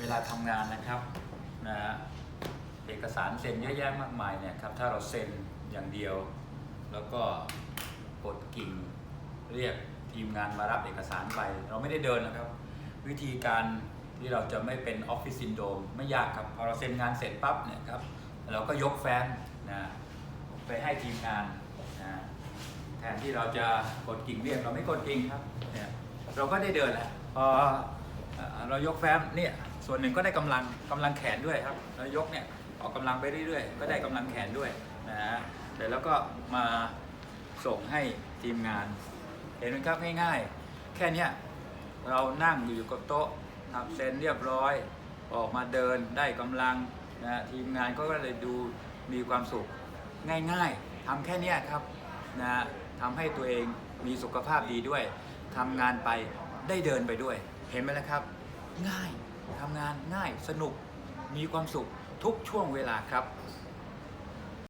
เวลาทำงานนะครับนะฮะเอกสารเซ็นเยอะแยะมากมายเนี่ยครับถ้าเราเซ็นอย่างเดียว แล้วก็กดกิ่งเรียกทีมงานมารับเอกสารไป เราไม่ได้เดินนะครับ วิธีการที่เราจะไม่เป็นออฟฟิศซินโดมไม่ยากครับพอเราเซ็นงานเสร็จปั๊บเนี่ยครับเราก็ยกแฟ้มนะไปให้ทีมงานนะแทนที่เราจะกดกิ่งเรียกเราไม่กดกิ่งครับเนี่ยเราก็ได้เดินแหละพอเรายกแฟ้มเนี่ย ส่วนหนึ่งก็ได้กำลังกำลังแขนด้วยครับเรายกเนี่ยออกกำลังไปเรื่อยๆ ก็ได้กำลังแขนด้วยนะฮะเสร็แล้วก็มาส่งให้ทีมงาน เห็นไหมครับง่ายๆ แค่นี้เรานั่งอยู่กับโต๊ะทำเซ็นเรียบร้อย ออกมาเดินได้กำลังนะทีมงานก็เลยดูมีความสุขง่ายๆทำแค่นี้ครับนะทำให้ตัวเองมีสุขภาพดีด้วยทำงานไปได้เดินไปด้วย เห็นไหมล่ะครับ ง่าย ทำงานง่ายสนุกมีความสุขทุกช่วงเวลาครับ